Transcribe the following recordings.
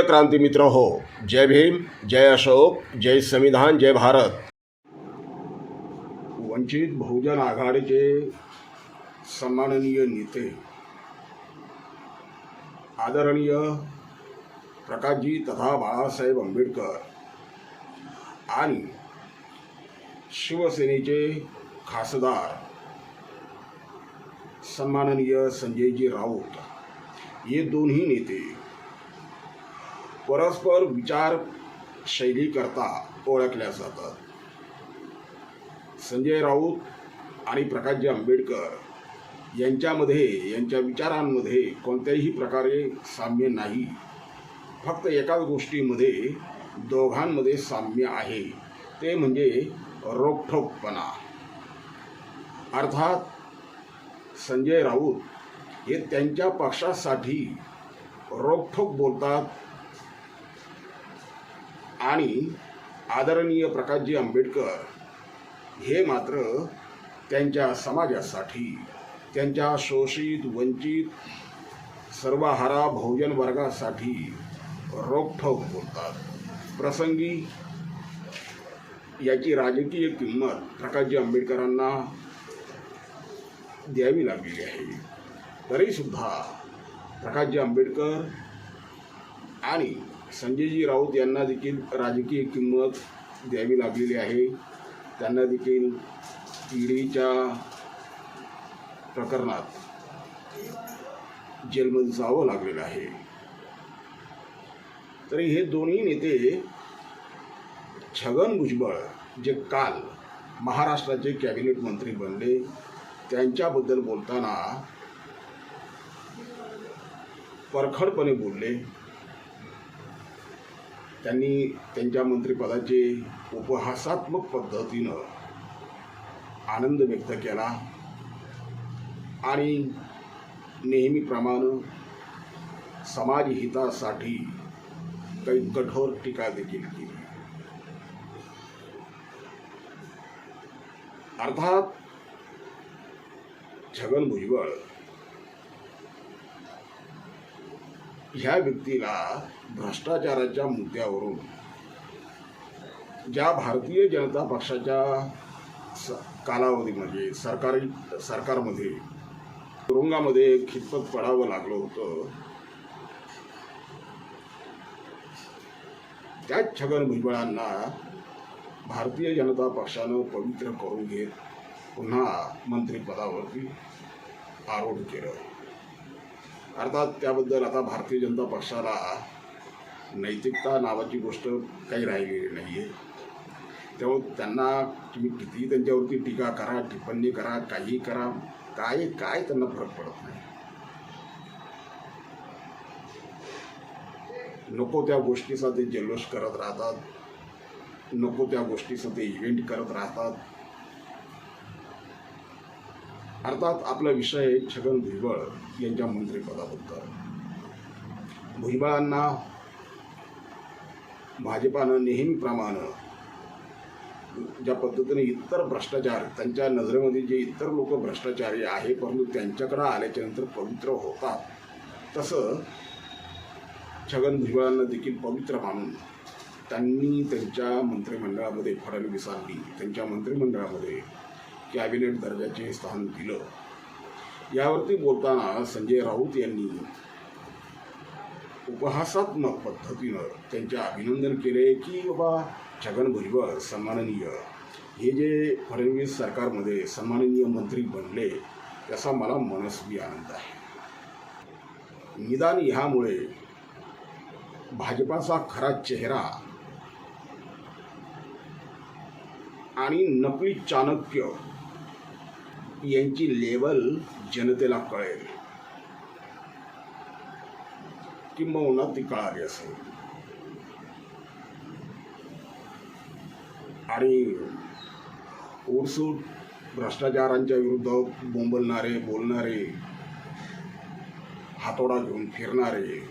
प्रिय क्रांती मित्र हो जय भीम जय अशोक जय संविधान जय भारत. वंचित बहुजन आघाडीचे सन्माननीय नेते आदरणीय प्रकाशजी तथा बाळासाहेब आंबेडकर आणि शिवसेनेचे खासदार सन्माननीय संजयजी राऊत हे दोन्ही नेते परस्पर विचार शैली करता ओळखल्या जातात. संजय राऊत आणि प्रकाशजी आंबेडकर यांच्यामध्ये यांच्या विचारांमध्ये कोणत्याही प्रकारे साम्य नाही. फक्त एकाच गोष्टीमध्ये दोघांमध्ये साम्य आहे. ते म्हणजे रोखठोकपणा. अर्थात संजय राऊत हे त्यांच्या पक्षासाठी रोखठोक बोलतात आणि आदरणीय प्रकाशजी आंबेडकर हे मात्र त्यांच्या समाजासाठी त्यांच्या शोषित वंचित सर्वहारा बहुजन वर्गासाठी रोखठोक बोलतात. प्रसंगी याची राजकीय किंमत प्रकाशजी आंबेडकरांना द्यावी लागलेली आहे. तरीसुद्धा प्रकाशजी आंबेडकर आणि संजयजी राऊत यांना देखील राजकीय किंमत द्यावी लागलेली आहे. त्यांना देखील ईडीच्या प्रकरणात जेलमध्ये जावं लागलेलं आहे. तरी हे दोन्ही नेते छगन भुजबळ जे काल महाराष्ट्राचे कॅबिनेट मंत्री बनले त्यांच्याबद्दल बोलताना परखडपणे बोलले. त्यांनी त्यांच्या मंत्रिपदाचे उपहासात्मक पद्धतीनं आनंद व्यक्त केला. आणि नेहमीप्रमाणे समाजहितासाठी काही कठोर टीका देखील केली. अर्थात छगन भुजबळ ह्या व्यक्तीला भ्रष्टाचाराच्या मुद्द्यावरून ज्या भारतीय जनता पक्षाच्या स कालावधीमध्ये म्हणजे सरकारी सरकारमध्ये तुरुंगामध्ये खितपत पडावं लागलं होतं त्याच छगन भुजबळांना भारतीय जनता पक्षानं पवित्र करून घेत पुन्हा मंत्रिपदावरती आरोप केलं. अर्थात त्याबद्दल आता भारतीय जनता पक्षाला नैतिकता नावाची गोष्ट काही राहिलेली नाही आहे त्यामुळे त्यांना तुम्ही कितीही त्यांच्यावरती टीका करा टिप्पणी करा काही करा काय काय त्यांना फरक पडत नाही. नको त्या गोष्टीचा ते जल्लोष करत राहतात. नको त्या गोष्टीचं ते इव्हेंट करत राहतात. अर्थात आपला विषय आहे छगन भुजबळ यांच्या मंत्रिपदाबद्दल. भुजबळांना भाजपानं नेहमीप्रमाणे ज्या पद्धतीने इतर भ्रष्टाचार त्यांच्या नजरेमध्ये जे इतर लोक भ्रष्टाचारी आहे परंतु त्यांच्याकडं आल्याच्यानंतर पवित्र होतात तसं छगन भुजबळांना देखील पवित्र मानून त्यांनी त्यांच्या मंत्रिमंडळामध्ये फडणवीसांनी त्यांच्या मंत्रिमंडळामध्ये कॅबिनेट दर्जाचे स्थान दिलं. यावरती बोलताना संजय राऊत यांनी उपहासात्मक पद्धतीनं त्यांचे अभिनंदन केले की बाबा छगन भुजबळ सन्माननीय. हे जे फडणवीस सरकारमध्ये सन्माननीय मंत्री बनले त्याचा मला मनस्वी आनंद आहे. निदान ह्यामुळे भाजपाचा खरा चेहरा आणि नकली चाणक्य यांची लेवल जनतेला कळेल. किंबहुना ती कळाली असेल. आणि ओरसूट भ्रष्टाचारांच्या विरुद्ध बोंबलणारे बोलणारे हातोडा घेऊन फिरणारे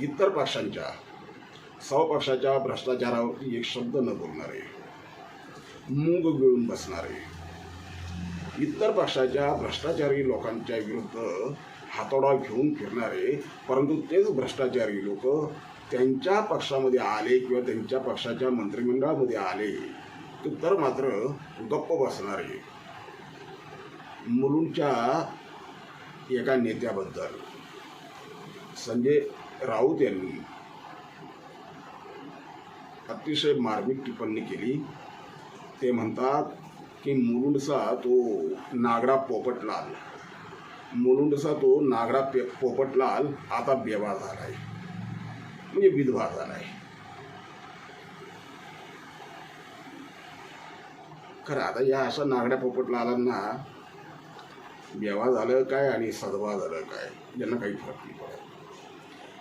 इतर पक्षांच्या स्वपक्षाच्या भ्रष्टाचारावरती एक शब्द न बोलणारे मूग गिळून बसणारे इतर पक्षाच्या भ्रष्टाचारी लोकांच्या विरुद्ध हातोडा घेऊन फिरणारे परंतु तेच भ्रष्टाचारी लोक त्यांच्या पक्षामध्ये आले किंवा त्यांच्या पक्षाच्या मंत्रिमंडळामध्ये आले तर मात्र गप्प बसणारे मुलुंडच्या एका नेत्याबद्दल संजय राऊत यांनी अतिशय मार्मिक टिप्पणी केली. ते म्हणतात की मुलुंडचा तो नागडा पोपटलाल. मुलुंडचा तो नागडा पे पोपटलाल आता बेवा झाला आहे म्हणजे विधवा झाला आहे खरं आता या अशा नागड्या पोपटलालांना बेवा झालं काय आणि सदवा झालं काय? यांना काही फरक नाही पडत.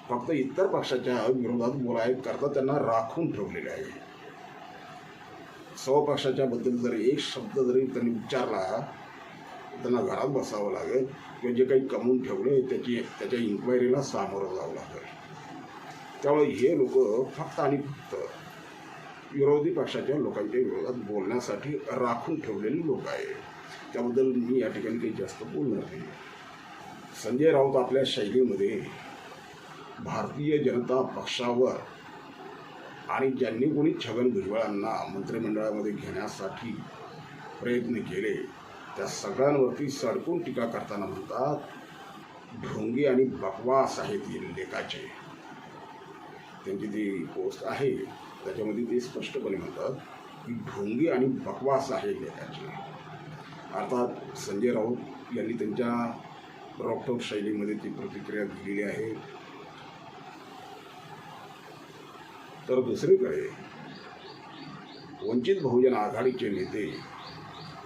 फक्त इतर पक्षाच्या विरोधात बोलाय करता त्यांना राखून ठेवलेले आहे. स्वपक्षाच्या बद्दल जर एक शब्द जरी त्यांनी उच्चारला त्यांना घरात बसावं लागेल किंवा जे काही कमवून ठेवले त्याची त्याच्या इन्क्वायरीला सामोरं जावं लागेल. त्यामुळे हे लोक फक्त आणि फक्त विरोधी पक्षाच्या लोकांच्या विरोधात बोलण्यासाठी राखून ठेवलेले लोक आहे त्याबद्दल मी या ठिकाणी काही जास्त बोलणार नाही. संजय राऊत आपल्या शैलीमध्ये भारतीय जनता पक्षावर आणि ज्यांनी कोणी छगन भुजबळांना मंत्रिमंडळामध्ये घेण्यासाठी प्रयत्न केले त्या सगळ्यांवरती सडकून टीका करताना म्हणतात ढोंगी आणि बकवास आहेत हे लेखाचे त्यांची ती पोस्ट आहे त्याच्यामध्ये ते स्पष्टपणे म्हणतात की ढोंगी आणि बकवास आहे लेखाचे अर्थात संजय राऊत यांनी त्यांच्या रॉकटॉक शैलीमध्ये ती प्रतिक्रिया दिलेली आहे. तर दुसरीकडे वंचित बहुजन आघाडीचे नेते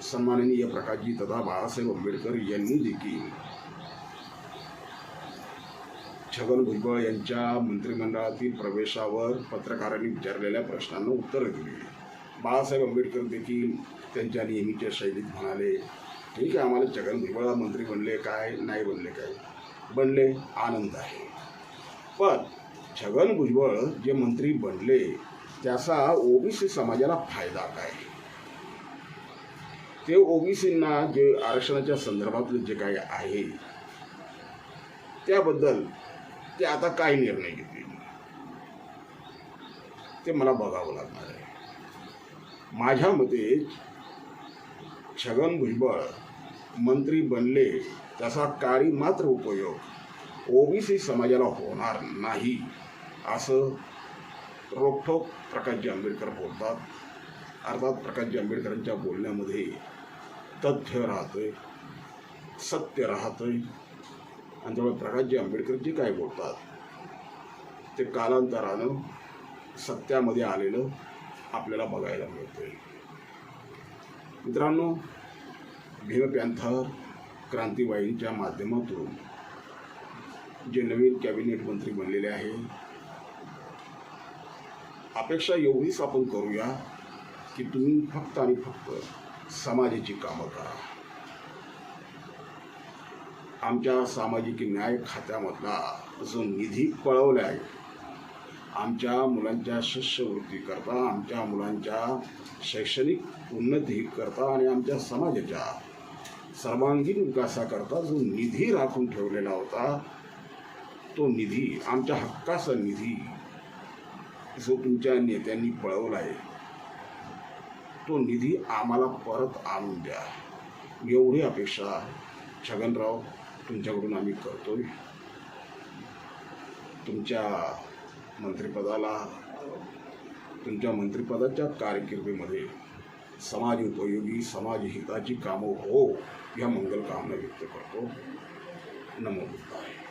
सन्माननीय प्रकाशजी तथा बाळासाहेब आंबेडकर यांनी देखील छगन भुजबळ यांच्या मंत्रिमंडळातील प्रवेशावर पत्रकारांनी विचारलेल्या प्रश्नांना उत्तरं दिली. बाळासाहेब आंबेडकर देखील त्यांच्या नेहमीच्या शैलीत म्हणाले ठीक आहे आम्हाला छगन भुजबळ मंत्री बनले काय नाही बनले काय? बनले आनंद आहे. पण छगन भुजबळ जे मंत्री बनले त्याचा ओबीसी समाजाला फायदा काय? ते ओबीसींना जे आरक्षणाच्या संदर्भातलं जे काही आहे त्याबद्दल ते आता काय निर्णय घेतील? ते मला बघावं लागणार आहे. माझ्या मते छगन भुजबळ मंत्री बनले त्याचा काही मात्र उपयोग ओबीसी समाजाला होणार नाही असं रोखोक प्रकाशजी आंबेडकर बोलतात. अर्थात प्रकाशजी आंबेडकरांच्या बोलण्यामध्ये तथ्य राहतंय सत्य राहतंय. आणि त्यामुळे प्रकाशजी आंबेडकर जे काय बोलतात? ते कालांतरानं सत्यामध्ये आलेलं आपल्याला बघायला मिळतंय. मित्रांनो भीम पॅन्थर माध्यमातून जे नवीन कॅबिनेट मंत्री बनलेले आहे. अपेक्षा एवढीच आपण करूया की तुम्ही फक्त आणि फक्त समाजाची कामं करा. आमच्या सामाजिक न्याय खात्यामधला जो निधी पळवला आहे आमच्या मुलांच्या शिष्यवृत्तीकरता आमच्या मुलांच्या शैक्षणिक उन्नतीकरता आणि आमच्या समाजाच्या सर्वांगीण विकासाकरता जो निधी राखून ठेवलेला होता तो निधी आमच्या हक्काचा निधी जो तुमच्या नेत्यांनी पळवला आहे तो निधी आम्हाला परत आणून द्या. एवढी अपेक्षा छगनराव तुमच्याकडून आम्ही करतोय. तुमच्या मंत्रिपदाला तुमच्या मंत्रिपदाच्या कारकिर्दीमध्ये समाज उपयोगी समाज हिताची कामं हो या मंगल कामना व्यक्त करतो. नमो बुद्धाय.